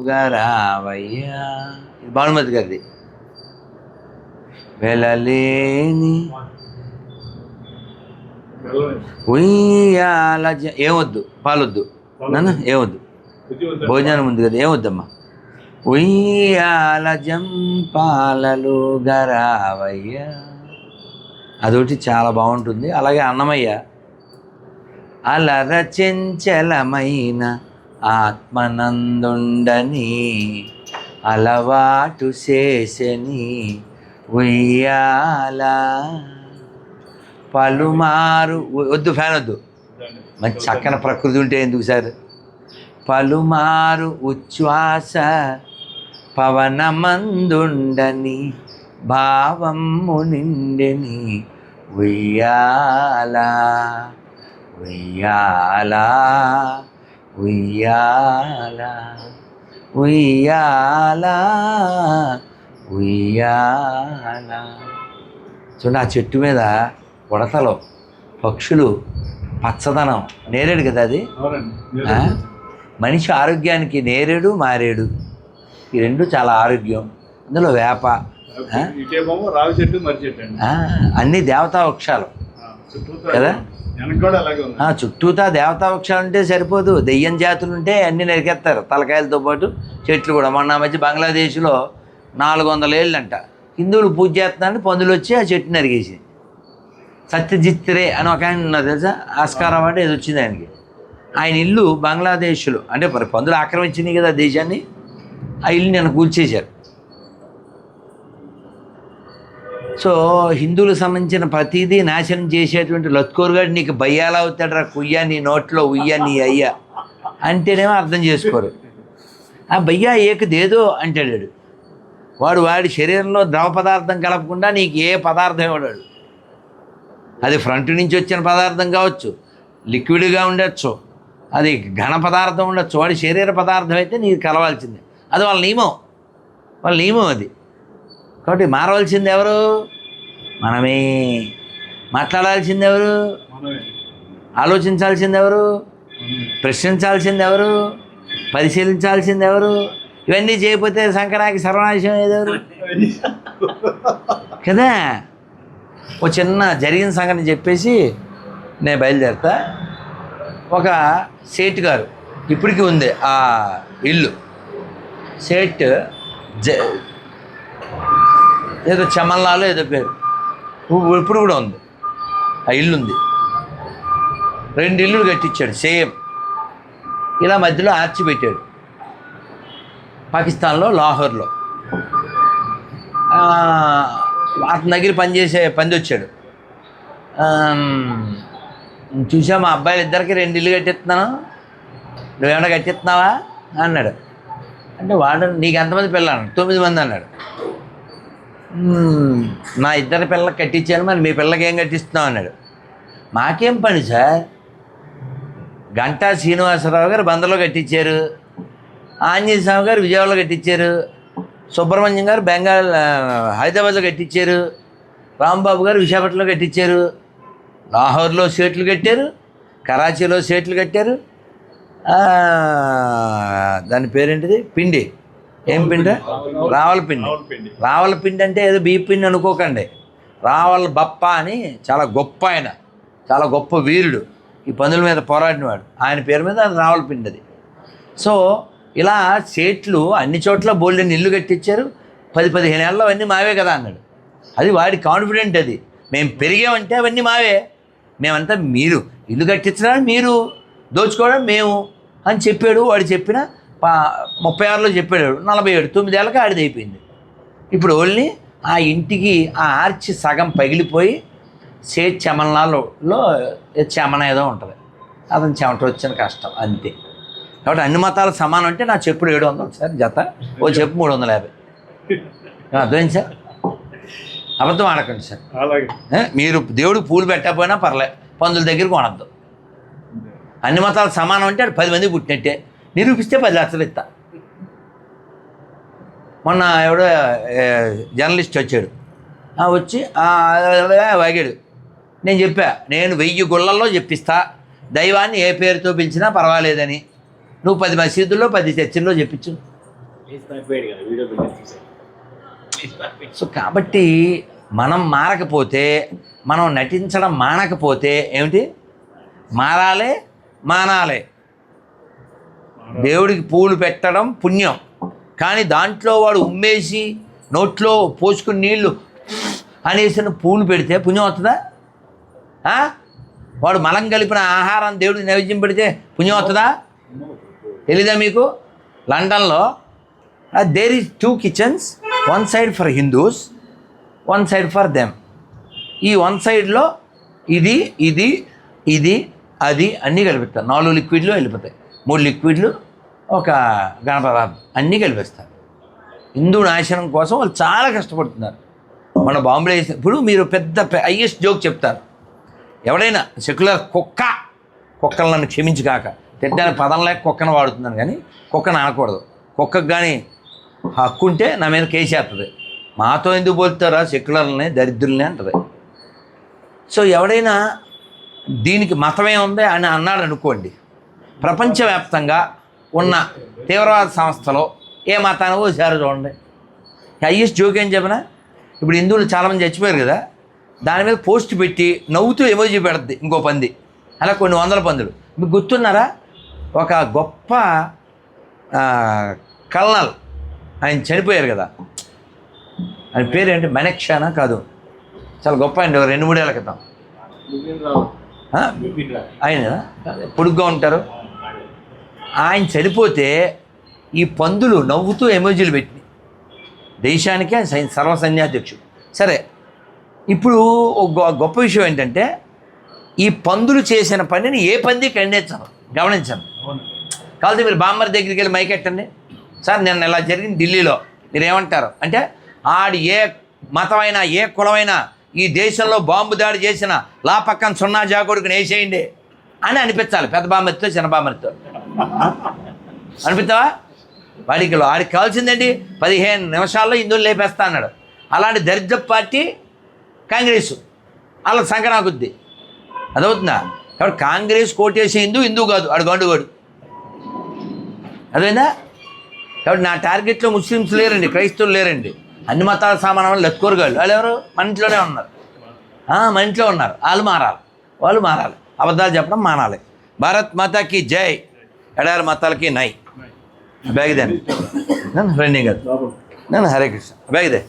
రావయ్యా భానుమతి గారిది. వెళ్ళలేని ఉయ్యాల ఏమొద్దు పాలొద్దు. నాన్న ఏమొద్దు? భోజనం ఉంది కదా ఏమొద్దమ్మా? ఉయ్యాల జంపాలలు గరావయ్యా. అదొకటి చాలా బాగుంటుంది. అలాగే అన్నమయ్య. అలర చెంచలమైన ఆత్మనందుండని అలవాటు చేసని ఉయ్యాల. పలుమారు వద్దు ఫ్యాన్ వద్దు. మంచి చక్కని ప్రకృతి ఉంటే ఎందుకు సార్? పలుమారు ఉచ్ఛ్వాస పవనమందుండని భావము నిండెని ఉయ్యాల. ఉయ్యాలా. ఉయ్యాల ఉయ్యాల ఉయ్యాల. చూడండి ఆ చెట్టు మీద ఉడతలు పక్షులు పచ్చదనం. నేరేడు కదా అది? మనిషి ఆరోగ్యానికి నేరేడు మారేడు. ఈ రెండు చాలా ఆరోగ్యం. అందులో వేప చెట్టు అన్ని దేవతా వృక్షాలు. కదా? చుట్టూతా దేవతా వృక్షాలు ఉంటే సరిపోదు. దెయ్యం జాతులు ఉంటే అన్ని నరికేస్తారు తలకాయలతో పాటు చెట్లు కూడా. మొన్న మధ్య బంగ్లాదేశ్లో నాలుగు వందల ఏళ్ళంట. హిందువులు పూజ చేస్తున్నారని పందులు వచ్చి ఆ చెట్టు నరిగేసి సత్యజిత్ రే అని ఒక ఆయన ఉన్నారు తెలుసా? ఆస్కార్ అవార్డు ఏది వచ్చింది ఆయనకి. ఆయన ఇల్లు బంగ్లాదేశ్లో. అంటే మరి పందులు ఆక్రమించినాయి కదా దేశాన్ని? ఆ ఇల్లు నేను కూల్చేశారు. సో హిందువులకు సంబంధించిన ప్రతిదీ నాశనం చేసేటువంటి లత్కోరుగాడు నీకు భయ్యాలా అవుతాడు రా కుయ్యా నీ నోట్లో ఉయ్యా నీ అయ్యా అంటేనేమో అర్థం చేసుకోరు. ఆ భయ్యా ఏకదేదో అంటాడు వాడు. వాడు వాడి శరీరంలో ద్రవ పదార్థం కలపకుండా నీకు ఏ పదార్థం ఇవ్వడాడు అది ఫ్రంట్ నుంచి వచ్చిన పదార్థం కావచ్చు లిక్విడ్గా ఉండొచ్చు అది ఘన పదార్థం ఉండొచ్చు వాడి శరీర పదార్థం అయితే నీకు కలవాల్సిందే. అది వాళ్ళ నియమం. వాళ్ళ నియమం అది. కాబట్టి మారవలసింది ఎవరు? మనమే. మాట్లాడాల్సింది ఎవరు? ఆలోచించాల్సింది ఎవరు. ప్రశ్నించాల్సింది ఎవరు? పరిశీలించాల్సింది ఎవరు? ఇవన్నీ చేయకపోతే సంకరాకి సర్వనాశం ఏదెవరు కదా? ఓ చిన్న జరిగిన సంగతి చెప్పేసి నేను బయలుదేరుతా. ఒక సేట్ గారు ఇప్పటికీ ఉంది ఆ ఇల్లు. సేట్ జ ఏదో చమన్లాలో ఏదో పేరు. ఇప్పుడు కూడా ఉంది. ఆ ఇల్లు ఉంది. రెండు ఇల్లులు కట్టించాడు సేమ్. ఇలా మధ్యలో ఆర్చి పెట్టాడు. పాకిస్తాన్లో లాహోర్లో. అతని దగ్గర పనిచేసే పంది వచ్చాడు చూసా మా అబ్బాయిలు ఇద్దరికి రెండు ఇల్లు కట్టిస్తున్నాను. నువ్వేమైనా కట్టిస్తున్నావా? అన్నాడు. అంటే వాడు నీకు ఎంతమంది పిల్లలు? తొమ్మిది మంది అన్నాడు. నా ఇద్దరు పిల్లలకు కట్టించాను మరి మీ పిల్లకి ఏం కట్టిస్తున్నావు అన్నాడు. మాకేం పని సార్? గంటా శ్రీనివాసరావు గారు బందలో కట్టించారు ఆంజనేయ స్వామి గారు విజయవాడలో కట్టించారు సుబ్రహ్మణ్యం గారు బెంగాల్ హైదరాబాద్లో కట్టించారు రాంబాబు గారు విశాఖపట్నంలో కట్టించారు లాహోర్లో సీట్లు కట్టారు కరాచీలో సీట్లు కట్టారు దాని పేరేంటిది? పిండి. ఏం పిండి? రావలపిండి. రావులపిండి. అంటే ఏదో బియ్య పిండి అనుకోకండి. రావల బప్ప అని చాలా గొప్ప ఆయన. చాలా గొప్ప వీరుడు. ఈ పందుల మీద పోరాడినవాడు. ఆయన పేరు మీద అది రావలపిండి అది. సో ఇలా సేట్లు అన్ని చోట్ల బోల్డెన్ ఇల్లు కట్టించారు పది పదిహేను ఏళ్ళలో అవన్నీ మావే కదా అన్నాడు. అది వాడి కాన్ఫిడెంట్ అది. మేము పెరిగామంటే అవన్నీ మావే. మేమంతా మీరు. ఇల్లు కట్టించడానికి మీరు. దోచుకోవడం మేము అని చెప్పాడు. వాడు చెప్పిన పా ముప్పై ఆరులో చెప్పాడు నలభై ఏడు తొమ్మిదేళ్ళకి ఆడిది అయిపోయింది. ఇప్పుడు ఓన్లీ ఆ ఇంటికి ఆ ఆర్చి సగం పగిలిపోయి సేట్ చెమలనాలో చెమన ఏదో ఉంటుంది. అతను చెమట వచ్చిన కష్టం అంతే. కాబట్టి అన్ని మతాలు సమానం అంటే నా చెప్పుడు ఏడు వందలు సార్ జత. ఓ చెప్పు మూడు వందల యాభై. అర్థమైంది సార్? అబద్ధం ఆడకండి సార్? మీరు దేవుడికి పూలు పెట్టకపోయినా పర్లే పందుల దగ్గరికి కొనద్దు. అన్ని మతాలు సమానం అంటే పది మంది పుట్టినట్టే. నిరూపిస్తే పది లక్షలు ఇస్తా. మొన్న ఎవడో జర్నలిస్ట్ వచ్చాడు. వచ్చి వాగాడు. నేను చెప్పా నేను వెయ్యి గుళ్ళల్లో చెప్పిస్తా. దైవాన్ని ఏ పేరుతో పిలిచినా పర్వాలేదని. నువ్వు పది మసీదుల్లో పది చర్చిల్లో చెప్పించు సో కాబట్టి మనం మారకపోతే మనం నటించడం మానకపోతే ఏమిటి? మారాలే మానాలే. దేవుడికి పూలు పెట్టడం పుణ్యం. కానీ దాంట్లో వాడు ఉమ్మేసి నోట్లో పోసుకుని నీళ్ళు అనేసిన పూలు పెడితే పుణ్యం అవుతుందా వాడు మలం కలిపిన ఆహారం దేవుడికి నైవేద్యం పెడితే పుణ్యం అవుతుందా తెలీదా మీకు? లండన్లో there is two kitchens one side for Hindus one side for them ఈ వన్ సైడ్లో ఇది ఇది ఇది అది అన్నీ కలిపిస్తారు. నాలుగు లిక్విడ్లు వెళ్ళిపోతాయి. మూడు లిక్విడ్లు ఒక గణపదార్థం అన్నీ కలిపిస్తారు. హిందూ నాశనం కోసం వాళ్ళు చాలా కష్టపడుతున్నారు. మన బాంబే వేసిన ఇప్పుడు మీరు పెద్ద హైయెస్ట్ జోక్ చెప్తారు. ఎవడైనా సెక్యులర్ కుక్క కుక్కలు నన్ను క్షమించి కాక తిట్టడానికి పదం లేక కుక్కను వాడుతున్నాను కానీ కుక్కను అనకూడదు కుక్కకు కానీ హక్కు ఉంటే నా మీద కేసేస్తుంది మాతో ఎందుకు పోలుతారా? సెక్యులర్లని దరిద్రుల్ని అంటది. సో ఎవడైనా దీనికి మతమే ఉంది అని అన్నాడు అనుకోండి ప్రపంచవ్యాప్తంగా ఉన్న తీవ్రవాద సంస్థలో ఏ మతాన్ని పోసారో చూడండి. హైయెస్ట్ జోక్ ఏం చెప్పినా? ఇప్పుడు హిందువులు చాలామంది చచ్చిపోయారు కదా దాని మీద పోస్ట్ పెట్టి నవ్వుతూ ఎమోజీ పెడుద్ది ఇంకో పంది. అలా కొన్ని వందల పందులు. మీకు గుర్తున్నారా? ఒక గొప్ప కల్నల్. ఆయన చనిపోయారు కదా. ఆయన పేరు ఏంటి మనక్షానా కాదు. చాలా గొప్ప అండి ఒక రెండు మూడేళ్ళ క్రితం? ఆయన పొడుగ్గా ఉంటారు. ఆయన చనిపోతే ఈ పందులు నవ్వుతూ ఎమోజీలు పెట్టి దేశానికే సర్వసైన్యాధ్యక్షుడు సరే ఇప్పుడు గొప్ప విషయం ఏంటంటే ఈ పందులు చేసిన పనిని ఏ పంది ఖండించను గమనించను కాబట్టి మీరు బామ్మర్ దగ్గరికి వెళ్ళి మైకెట్టండి సార్ నిన్న ఇలా జరిగింది ఢిల్లీలో. మీరు ఏమంటారు అంటే ఆడు ఏ మతమైనా ఏ కులమైనా ఈ దేశంలో బాంబు దాడి చేసిన లా పక్కన సున్నా జాకొడుకుని వేసేయండి అని అనిపించాలి పెద్ద బామ్మరితో చిన్న బామ్మరితో. అనిపిస్తావా? వాడికి వాడికి కావాల్సిందేంటి? పదిహేను నిమిషాల్లో హిందువులు లేపేస్తా అన్నాడు. అలాంటి దరిద్ర పార్టీ కాంగ్రెస్. అలా సంక్రాంతి అదవుతుందా కాబట్టి కాంగ్రెస్ కోటేసి హిందూ హిందూ కాదు. ఆడు గండుగోడు అదేందా కాబట్టి నా టార్గెట్లో ముస్లిమ్స్ లేరండి క్రైస్తవులు లేరండి. అన్ని మతాల సామానం లెత్కోరుగాళ్ళు వాళ్ళు ఎవరు? మన ఇంట్లోనే ఉన్నారు. మన ఇంట్లో ఉన్నారు. వాళ్ళు మారాలి. వాళ్ళు మారాలి. అబద్ధాలు చెప్పడం మానాలి. భారత్ మాతాకి జై. ಎಡಯಾರ ಮಾತಾಲ್ಕಿ ನಾಯಿ. ಬ್ಯಾಗಿದೆ ನಾನು ರನ್ನಿಂಗ್ ಅದು. ನಾನು ಹರೇ ಕೃಷ್ಣ. ಬ್ಯಾಗಿದೆ